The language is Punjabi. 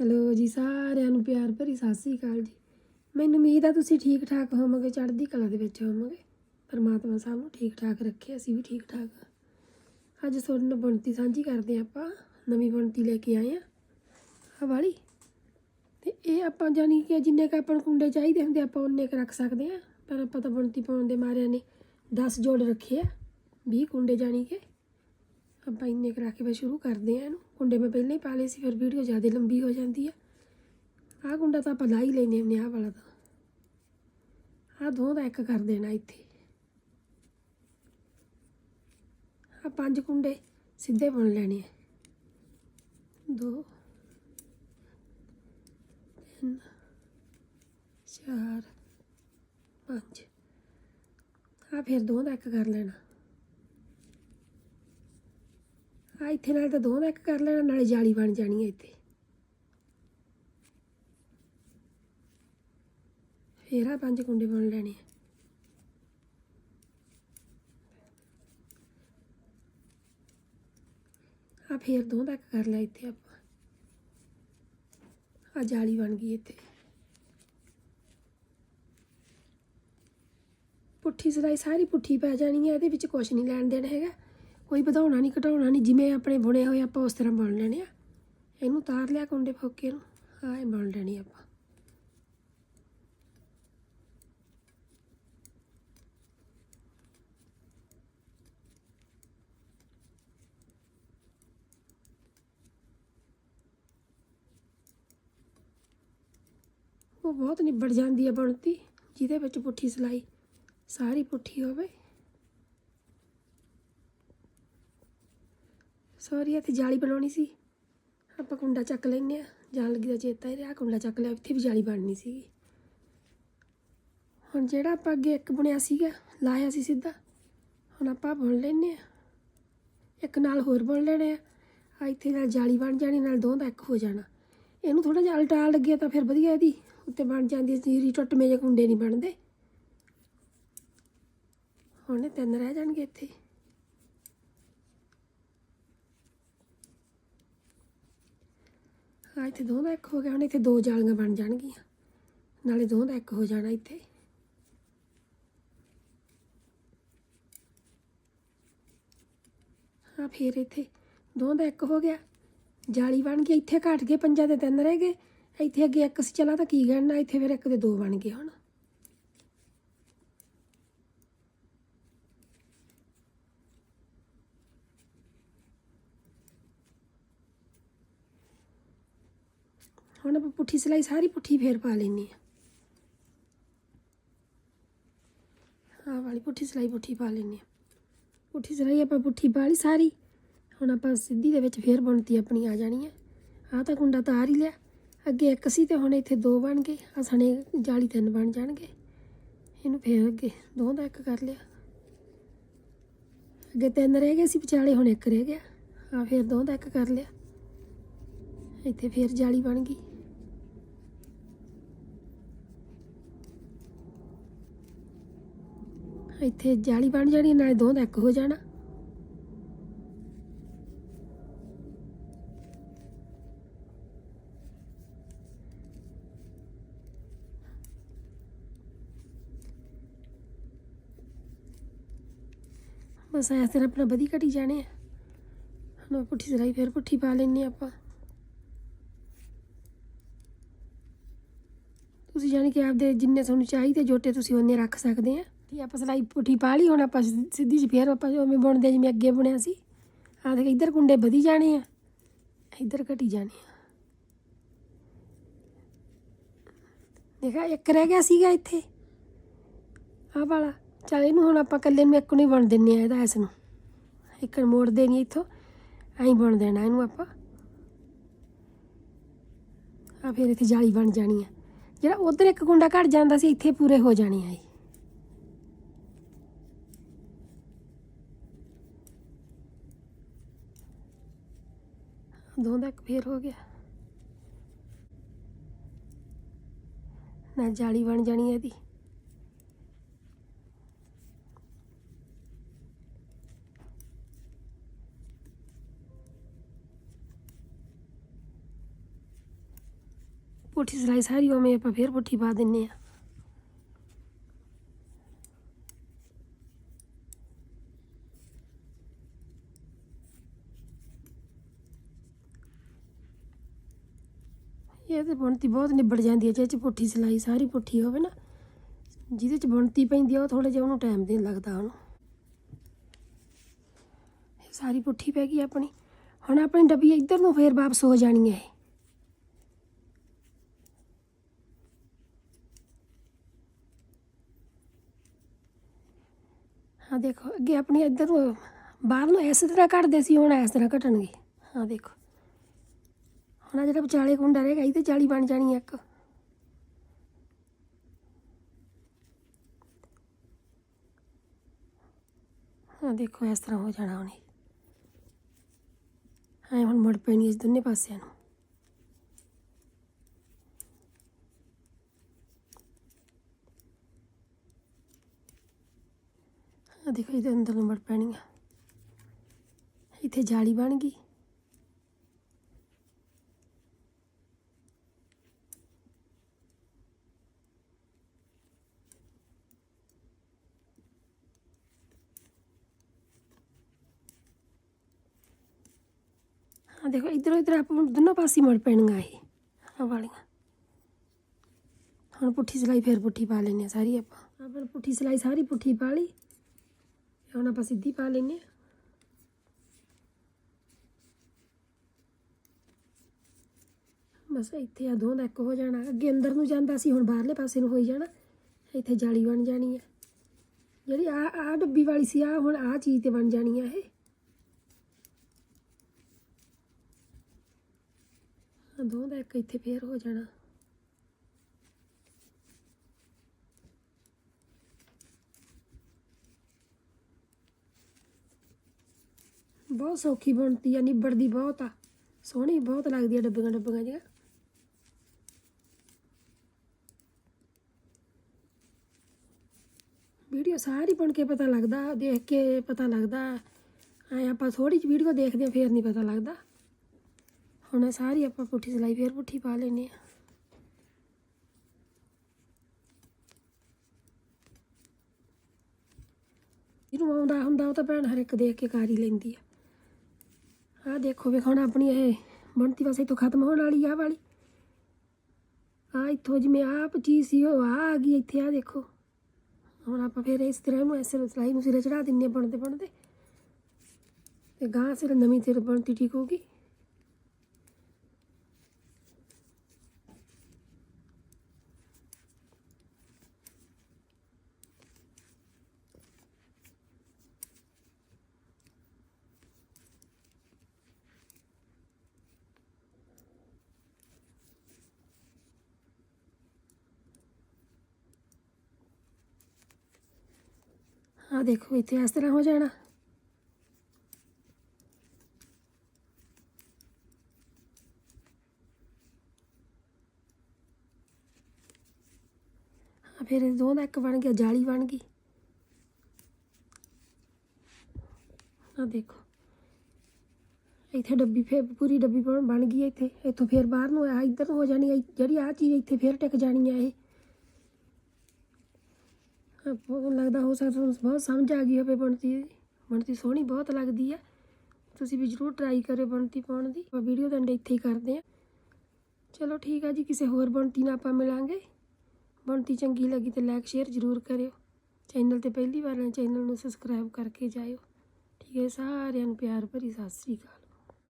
ਹੈਲੋ ਜੀ, ਸਾਰਿਆਂ ਨੂੰ ਪਿਆਰ ਭਰੀ ਸਤਿ ਸ੍ਰੀ ਅਕਾਲ ਜੀ। ਮੈਨੂੰ ਉਮੀਦ ਆ ਤੁਸੀਂ ਠੀਕ ਠਾਕ ਹੋਵੋਗੇ, ਚੜ੍ਹਦੀ ਕਲਾ ਦੇ ਵਿੱਚ ਹੋਵੋਗੇ। ਪਰਮਾਤਮਾ ਸਭ ਨੂੰ ਠੀਕ ਠਾਕ ਰੱਖੇ, ਅਸੀਂ ਵੀ ਠੀਕ ਠਾਕ ਹਾਂ। ਅੱਜ ਤੁਹਾਡੇ ਨਾਲ ਬਣਤੀ ਸਾਂਝੀ ਕਰਦੇ ਹਾਂ ਆਪਾਂ, ਨਵੀਂ ਬੁਣਤੀ ਲੈ ਕੇ ਆਏ ਆ ਆਹ ਵਾਲੀ। ਤੇ ਇਹ ਆਪਾਂ ਜਾਣੀ ਕਿ ਜਿੰਨੇ ਕ ਆਪਾਂ ਨੂੰ ਕੁੰਡੇ ਚਾਹੀਦੇ ਹੁੰਦੇ, ਆਪਾਂ ਉਨੇ ਕ ਰੱਖ ਸਕਦੇ ਆ ਪਰ ਆਪਾਂ ਤਾਂ ਬਣਤੀ ਪਾਉਣ ਦੇ ਮਾਰਿਆਂ ਨੇ 10 ਜੋੜ ਰੱਖੇ ਆ 20 ਕੁੰਡੇ ਜਾਣੀ ਕਿ। ਆਪਾਂ ਇੰਨੇ ਕਰਾ ਕੇ ਫਿਰ ਸ਼ੁਰੂ ਕਰਦੇ ਆ ਇਹਨੂੰ। ਕੁੰਡੇ ਮੈਂ ਪਹਿਲਾਂ ਹੀ ਪਾ ਲਏ ਸੀ, ਫਿਰ ਵੀਡੀਓ ਜ਼ਿਆਦਾ ਲੰਬੀ ਹੋ ਜਾਂਦੀ ਆ। ਆਹ ਕੁੰਡਾ ਤਾਂ ਆਪਾਂ ਲਾ ਹੀ ਲੈਨੇ ਹੁੰਦੇ ਆਹ ਵਾਲਾ ਤਾਂ। ਆਹ ਦੋ ਦਾ ਇੱਕ ਕਰ ਦੇਣਾ ਇੱਥੇ। ਆਹ ਪੰਜ ਕੁੰਡੇ ਸਿੱਧੇ ਬੁਣ ਲੈਣੇ ਆ। ਦੋ, ਤਿੰਨ, ਚਾਰ, ਪੰਜ। ਆਹ ਫਿਰ ਦੋ ਦਾ ਇੱਕ ਕਰ ਲੈਣਾ। ਆ ਇੱਥੇ ਨਾਲ ਤਾਂ ਦੋ ਦਾ ਇੱਕ ਕਰ ਲੈਣਾ, ਨਾਲੇ ਜਾਲੀ ਬਣ ਜਾਣੀ ਹੈ ਇੱਥੇ। ਫੇਰ ਆ ਪੰਜ ਕੁੰਡੇ ਬਣ ਲੈਣੇ ਆ। ਆ ਫੇਰ ਦੋ ਦਾ ਕਰ ਲਿਆ ਇੱਥੇ ਆਪਾਂ। ਆ ਜਾਲੀ ਬਣ ਗਈ ਇੱਥੇ। ਪੁੱਠੀ ਸਿਲਾਈ, ਸਾਰੀ ਪੁੱਠੀ ਪੈ ਜਾਣੀ ਹੈ ਇਹਦੇ ਵਿੱਚ ਕੁਝ ਨਹੀਂ ਲੈਣ ਦੇਣ ਹੈਗਾ। ਕੋਈ ਵਧਾਉਣਾ ਨਹੀਂ, ਘਟਾਉਣਾ ਨਹੀਂ, ਜਿਵੇਂ ਆਪਣੇ ਬੁਣੇ ਹੋਏ ਆਪਾਂ ਉਸ ਤਰ੍ਹਾਂ ਬੁਣ ਲੈਣੇ ਆ। ਇਹਨੂੰ ਤਾਰ ਲਿਆ ਕੁੰਡੇ ਫੋਕੇ ਨੂੰ। ਹਾਂ, ਇਹ ਬੁਣ ਲੈਣੀ ਆਪਾਂ। ਉਹ ਬਹੁਤ ਨਿਬੜ ਜਾਂਦੀ ਹੈ ਬਣਤੀ, ਜਿਹਦੇ ਵਿੱਚ ਪੁੱਠੀ ਸਿਲਾਈ, ਸਾਰੀ ਪੁੱਠੀ ਹੋਵੇ। ਸੌਰੀ, ਇੱਥੇ ਜਾਲੀ ਬਣਾਉਣੀ ਸੀ। ਆਪਾਂ ਕੁੰਡਾ ਚੱਕ ਲੈਨੇ ਆ ਜਾਣ ਲੱਗੀ ਦਾ ਚੇਤਾ ਹੀ ਰਿਹਾ, ਕੁੰਡਾ ਚੱਕ ਲਿਆ, ਇੱਥੇ ਵੀ ਜਾਲੀ ਬਣਨੀ ਸੀਗੀ। ਹੁਣ ਜਿਹੜਾ ਆਪਾਂ ਅੱਗੇ ਇੱਕ ਬੁਣਿਆ ਸੀਗਾ, ਲਾਇਆ ਸੀ ਸਿੱਧਾ, ਹੁਣ ਆਪਾਂ ਬੁਣ ਲੈਨੇ ਆ ਇੱਕ ਨਾਲ ਹੋਰ ਬੁਣ ਲੈਣੇ ਆ। ਇੱਥੇ ਨਾਲ ਜਾਲੀ ਬਣ ਜਾਣੀ, ਨਾਲ ਦੋ ਦਾ ਇੱਕ ਹੋ ਜਾਣਾ। ਇਹਨੂੰ ਥੋੜਾ ਜਿਹਾ ਉਲਟਾ ਲੱਗਿਆ ਤਾਂ ਫਿਰ ਵਧੀਆ ਇਹਦੀ, ਉੱਤੇ ਬਣ ਜਾਂਦੀ ਜੀਰੀ ਮੇ ਜਿਹੇ ਕੁੰਡੇ ਨਹੀਂ ਬਣਦੇ। ਹੁਣ ਤਿੰਨ ਰਹਿ ਜਾਣਗੇ ਇੱਥੇ। ਆ ਇੱਥੇ ਦੋ ਦਾ ਇੱਕ ਹੋ ਗਿਆ, ਹੁਣ ਇੱਥੇ ਦੋ ਜਾਲੀਆਂ ਬਣ ਜਾਣਗੀਆਂ। ਨਾਲੇ ਦੋ ਦਾ ਇੱਕ ਹੋ ਜਾਣਾ ਇੱਥੇ। ਆ ਫੇਰ ਇੱਥੇ ਦੋ ਦਾ ਇੱਕ ਹੋ ਗਿਆ। ਜਾਲੀ ਬਣ ਗਈ, ਇੱਥੇ ਘਟ ਗਏ, ਪੰਜਾਂ ਦੇ ਤਿੰਨ ਰਹਿ ਗਏ। ਇੱਥੇ ਅੱਗੇ ਇੱਕ ਸੀ, ਚਲਾ ਤਾਂ ਕੀ ਗਣਨਾ, ਇੱਥੇ ਫਿਰ ਇੱਕ ਦੇ ਦੋ ਬਣ ਗਏ ਹੁਣ। ਹੁਣ ਆਪਾਂ ਪੁੱਠੀ ਸਿਲਾਈ ਸਾਰੀ ਪੁੱਠੀ ਫੇਰ ਪਾ ਲੈਣੀ ਆ ਆਹ ਵਾਲੀ ਪੁੱਠੀ ਸਿਲਾਈ ਪੁੱਠੀ ਪਾ ਲੈਣੀ ਆ ਪੁੱਠੀ ਸਿਲਾਈ ਆਪਾਂ ਪੁੱਠੀ ਪਾ ਲਈ ਸਾਰੀ। ਹੁਣ ਆਪਾਂ ਸਿੱਧੀ ਦੇ ਵਿੱਚ ਫੇਰ ਬਣਤੀ ਆਪਣੀ ਆ ਜਾਣੀ ਹੈ। ਆਹ ਤਾਂ ਕੁੰਡਾ ਤਾਰ ਹੀ ਲਿਆ। ਅੱਗੇ ਇੱਕ ਸੀ ਤੇ ਹੁਣ ਇੱਥੇ ਦੋ ਬਣ ਗਏ। ਆ ਸਣੇ ਜਾਲੀ ਤਿੰਨ ਬਣ ਜਾਣਗੇ। ਇਹਨੂੰ ਫੇਰ ਅੱਗੇ ਦੋ ਦਾ ਇੱਕ ਕਰ ਲਿਆ। ਅੱਗੇ ਤਿੰਨ ਰਹਿ ਗਏ ਸੀ, ਵਿਚਾਲੇ ਹੁਣ ਇੱਕ ਰਹਿ ਗਿਆ। ਆ ਫੇਰ ਦੋ ਦਾ ਇੱਕ ਕਰ ਲਿਆ। ਇੱਥੇ ਫੇਰ ਜਾਲੀ ਬਣ ਗਈ। ਇੱਥੇ ਜਾਲੀ ਬਣ ਜਾਣੀ, ਨਾਲੇ ਦੋ ਦਾ ਇੱਕ ਹੋ ਜਾਣਾ। ਬਸ ਐਸ ਤਰ੍ਹਾਂ ਆਪਣਾ ਵਧੀ ਘਟੀ ਜਾਣੇ ਆ। ਹੁਣ ਪੁੱਠੀ ਸਿਲਾਈ ਫਿਰ ਪੁੱਠੀ ਪਾ ਲੈਣੀ ਆਪਾਂ। ਤੁਸੀਂ ਜਾਣੀ ਕਿ ਆਪਦੇ ਜਿੰਨੇ ਤੁਹਾਨੂੰ ਚਾਹੀਦੇ ਜੋਟੇ ਤੁਸੀਂ ਉਹਨੇ ਰੱਖ ਸਕਦੇ ਆ। ਠੀਕ ਆਪਾਂ ਸਿਲਾਈ ਪੁੱਠੀ ਪਾ ਲਈ, ਹੁਣ ਆਪਾਂ ਸਿੱਧੀ ਜਿਹੀ ਫੇਰ ਆਪਾਂ ਉਵੇਂ ਬੁਣਦੇ ਜਿਵੇਂ ਅੱਗੇ ਬੁਣਿਆ ਸੀ। ਆਹ ਦੇਖ, ਇੱਧਰ ਕੁੰਡੇ ਵਧੀ ਜਾਣੇ ਆ, ਇੱਧਰ ਘਟੀ ਜਾਣੇ ਆ। ਦੇਖਾ, ਇੱਕ ਰਹਿ ਗਿਆ ਸੀਗਾ ਇੱਥੇ। ਆਹ ਵਾਲਾ, ਚੱਲ ਇਹਨੂੰ ਹੁਣ ਆਪਾਂ ਇਕੱਲੇ ਨੂੰ ਇੱਕ ਨੂੰ ਹੀ ਬੁਣ ਦਿੰਨੇ ਆ ਇਹਦਾ ਇਸ ਨੂੰ। ਇੱਕ ਨੂੰ ਮੋੜਦੇ ਨਹੀਂ ਇੱਥੋਂ, ਐਂ ਬਣ ਦੇਣਾ ਇਹਨੂੰ ਆਪਾਂ। ਆ ਫਿਰ ਇੱਥੇ ਜਾਲੀ ਬਣ ਜਾਣੀ ਆ। ਜਿਹੜਾ ਉਧਰ ਇੱਕ ਗੁੰਡਾ ਘਟ ਜਾਂਦਾ ਸੀ, ਇੱਥੇ ਪੂਰੇ ਹੋ ਜਾਣੇ ਆ ਇਹ। ਦੋ ਤੱਕ ਇੱਕ ਫੇਰ ਹੋ ਗਿਆ। ਨਾ ਜਾਲੀ ਬਣ ਜਾਣੀ ਇਹਦੀ। ਪੁੱਠੀ ਸਿਲਾਈ ਸਾਰੀ ਉਵੇਂ ਆਪਾਂ ਫੇਰ ਪੁੱਠੀ ਪਾ ਦਿੰਨੇ ਆ। ਇਹ ਤੇ ਬੁਣਤੀ ਬਹੁਤ ਨਿਬੜ ਜਾਂਦੀ ਹੈ ਜੇ ਚ ਪੁੱਠੀ ਸਿਲਾਈ ਸਾਰੀ ਪੁੱਠੀ ਹੋਵੇ ਨਾ, ਜਿਹਦੇ ਚ ਬੁਣਤੀ ਪੈਂਦੀ ਆ ਉਹ ਥੋੜਾ ਜਿਹਾ ਉਹਨੂੰ ਟਾਈਮ ਦੇਣ ਲੱਗਦਾ ਉਹਨੂੰ। ਇਹ ਸਾਰੀ ਪੁੱਠੀ ਪੈ ਗਈ ਆਪਣੀ। ਹੁਣ ਆਪਣੀ ਡੱਬੀ ਇੱਧਰ ਨੂੰ ਫੇਰ ਵਾਪਸ ਹੋ ਜਾਣੀ ਹੈ ਇਹ। ਹਾਂ ਦੇਖੋ, ਅੱਗੇ ਆਪਣੀ ਇੱਧਰ ਨੂੰ, ਬਾਹਰ ਨੂੰ ਇਸ ਤਰ੍ਹਾਂ ਕੱਢਦੇ ਸੀ, ਹੁਣ ਇਸ ਤਰ੍ਹਾਂ ਕੱਟਣਗੇ ਹਾਂ ਦੇਖੋ। ਹੁਣ ਆਹ ਜਿਹੜਾ ਵਿਚਾਲੇ ਕੁੰਡਾ ਰਹੇਗਾ ਇਹ ਤੇ ਜਾਲੀ ਬਣ ਜਾਣੀ ਇੱਕ। ਹਾਂ ਦੇਖੋ ਇਸ ਤਰ੍ਹਾਂ ਹੋ ਜਾਣਾ ਉਹਨੇ। ਹਾਂ ਹੁਣ ਮੁੜ ਪੈਣੀ ਇਸ ਦੋਨੇ ਪਾਸਿਆਂ ਨੂੰ। ਆ ਦੇਖੋ ਇਹਦੇ ਅੰਦਰ ਨੂੰ ਮੁੜ ਪੈਣੀ ਆ। ਇੱਥੇ ਜਾਲੀ ਬਣ ਗਈ। ਦੇਖੋ, ਇਧਰੋਂ ਇਧਰ ਆਪਾਂ ਹੁਣ ਦੋਨੋਂ ਪਾਸੇ ਮੜ ਪੈਣੀਆਂ ਇਹ ਆਹ ਵਾਲੀਆਂ। ਹੁਣ ਪੁੱਠੀ ਸਿਲਾਈ ਫੇਰ ਪੁੱਠੀ ਪਾ ਲੈਨੇ ਆ ਸਾਰੀ ਆਪਾਂ। ਆਪਾਂ ਪੁੱਠੀ ਸਿਲਾਈ ਸਾਰੀ ਪੁੱਠੀ ਪਾ ਲਈ। ਹੁਣ ਆਪਾਂ ਸਿੱਧੀ ਪਾ ਲੈਨੇ ਆ ਬਸ ਇੱਥੇ ਆ ਦੋ ਦਾ ਇੱਕ ਹੋ ਜਾਣਾ। ਅੱਗੇ ਅੰਦਰ ਨੂੰ ਜਾਂਦਾ ਸੀ, ਹੁਣ ਬਾਹਰਲੇ ਪਾਸੇ ਨੂੰ ਹੋਈ ਜਾਣਾ। ਇੱਥੇ ਜਾਲੀ ਬਣ ਜਾਣੀ ਹੈ। ਜਿਹੜੀ ਆ ਆ ਡੱਬੀ ਵਾਲੀ ਸੀ ਆ ਹੁਣ ਆ ਚੀਜ਼ ਤੇ ਬਣ ਜਾਣੀ ਆ ਇਹ। ਦੋ ਦਾ ਇੱਕ ਇੱਥੇ ਫੇਰ ਹੋ ਜਾਣਾ। ਬਹੁਤ ਸੌਖੀ ਬਣਦੀ ਆ, ਨਿਬੜਦੀ ਬਹੁਤ ਆ। ਸੋਹਣੀ ਬਹੁਤ ਲੱਗਦੀ ਆ ਡੱਬੀਆਂ ਡੱਬੀਆਂ ਜਿਹੀਆਂ। ਵੀਡੀਓ ਸਾਰੀ ਬਣ ਕੇ ਪਤਾ ਲੱਗਦਾ, ਦੇਖ ਕੇ ਪਤਾ ਲੱਗਦਾ। ਐ ਆਪਾਂ ਥੋੜੀ ਜਿਹੀ ਵੀਡੀਓ ਦੇਖਦੇ ਆ, ਫੇਰ ਨਹੀਂ ਪਤਾ ਲੱਗਦਾ। ਹੁਣ ਇਹ ਸਾਰੀ ਆਪਾਂ ਪੁੱਠੀ ਸਿਲਾਈ ਫੇਰ ਪੁੱਠੀ ਪਾ ਲੈਨੇ ਆ ਜਿਹਨੂੰ ਆਉਂਦਾ ਹੁੰਦਾ ਉਹ ਤਾਂ ਭੈਣ ਹਰ ਇੱਕ ਦੇਖ ਕੇ ਕਰ ਹੀ ਲੈਂਦੀ ਆ। ਆਹ ਦੇਖੋ ਵੇਖ ਹੁਣ ਆਪਣੀ ਇਹ ਬਣਤੀ ਵਸੇ ਤੋਂ ਖਤਮ ਹੋਣ ਵਾਲੀ ਆ ਵਾਲੀ। ਆ ਇੱਥੋਂ ਜਿਵੇਂ ਆਪ ਚੀਜ਼ ਸੀ, ਉਹ ਆ ਆ ਗਈ ਇੱਥੇ ਆ ਦੇਖੋ। ਹੁਣ ਆਪਾਂ ਫਿਰ ਇਸ ਤਰ੍ਹਾਂ ਨੂੰ ਐਸੇ ਸਿਲਾਈ ਨੂੰ ਸਿਰੇ ਚੜਾ ਦਿੰਨੇ ਆ ਬਣਦੇ ਬਣਦੇ ਤੇ ਗਾਂ ਸਿਰ ਨਵੀਂ ਸਿਰ ਬਣਤੀ ਠੀਕ ਹੋਗੀ ਆ ਦੇਖੋ ਇੱਥੇ ਇਸ ਤਰ੍ਹਾਂ ਹੋ ਜਾਣਾ। ਆ ਫਿਰ ਦੋ ਦਾ ਇੱਕ ਬਣ ਗਿਆ ਜਾਲੀ ਬਣ ਗਈ। ਆ ਦੇਖੋ। ਇੱਥੇ ਡੱਬੀ ਫੇਰ ਪੂਰੀ ਡੱਬੀ ਬਣ ਗਈ ਹੈ ਇੱਥੇ। ਇੱਥੋਂ ਫੇਰ ਬਾਹਰ ਨੂੰ ਆ, ਇੱਧਰ ਨੂੰ ਹੋ ਜਾਣੀ ਹੈ ਜਿਹੜੀ ਆ ਚੀਜ਼ ਇੱਥੇ ਫੇਰ ਟਿਕ ਜਾਣੀ ਹੈ ਇਹ। ਲੱਗਦਾ, ਹੋ ਸਕਦਾ ਤੁਹਾਨੂੰ ਬਹੁਤ ਸਮਝ ਆ ਗਈ ਹੋਵੇ ਬਣਤੀ ਬਣਤੀ ਸੋਹਣੀ ਬਹੁਤ ਲੱਗਦੀ ਹੈ ਤੁਸੀਂ ਵੀ ਜਰੂਰ ਟਰਾਈ ਕਰਿਓ ਬਣਤੀ ਪਾਉਣ ਦੀ। ਆਪਾਂ ਵੀਡੀਓ ਦਾ ਐਂਡ ਇੱਥੇ ਹੀ ਕਰਦੇ ਹਾਂ। ਚਲੋ ਠੀਕ ਆ ਜੀ, ਕਿਸੇ ਹੋਰ ਬਣਤੀ ਨਾਲ ਆਪਾਂ ਮਿਲਾਂਗੇ। ਬਣਤੀ ਚੰਗੀ ਲੱਗੀ ਤੇ ਲਾਈਕ ਸ਼ੇਅਰ ਜਰੂਰ ਕਰਿਓ। ਚੈਨਲ ਤੇ ਪਹਿਲੀ ਵਾਰ ਆਏ ਚੈਨਲ ਨੂੰ ਸਬਸਕ੍ਰਾਈਬ ਕਰਕੇ ਜਾਇਓ। ਠੀਕ ਹੈ, ਸਾਰਿਆਂ ਨੂੰ ਪਿਆਰ ਭਰੀ ਸਤਿ ਸ੍ਰੀ ਅਕਾਲ।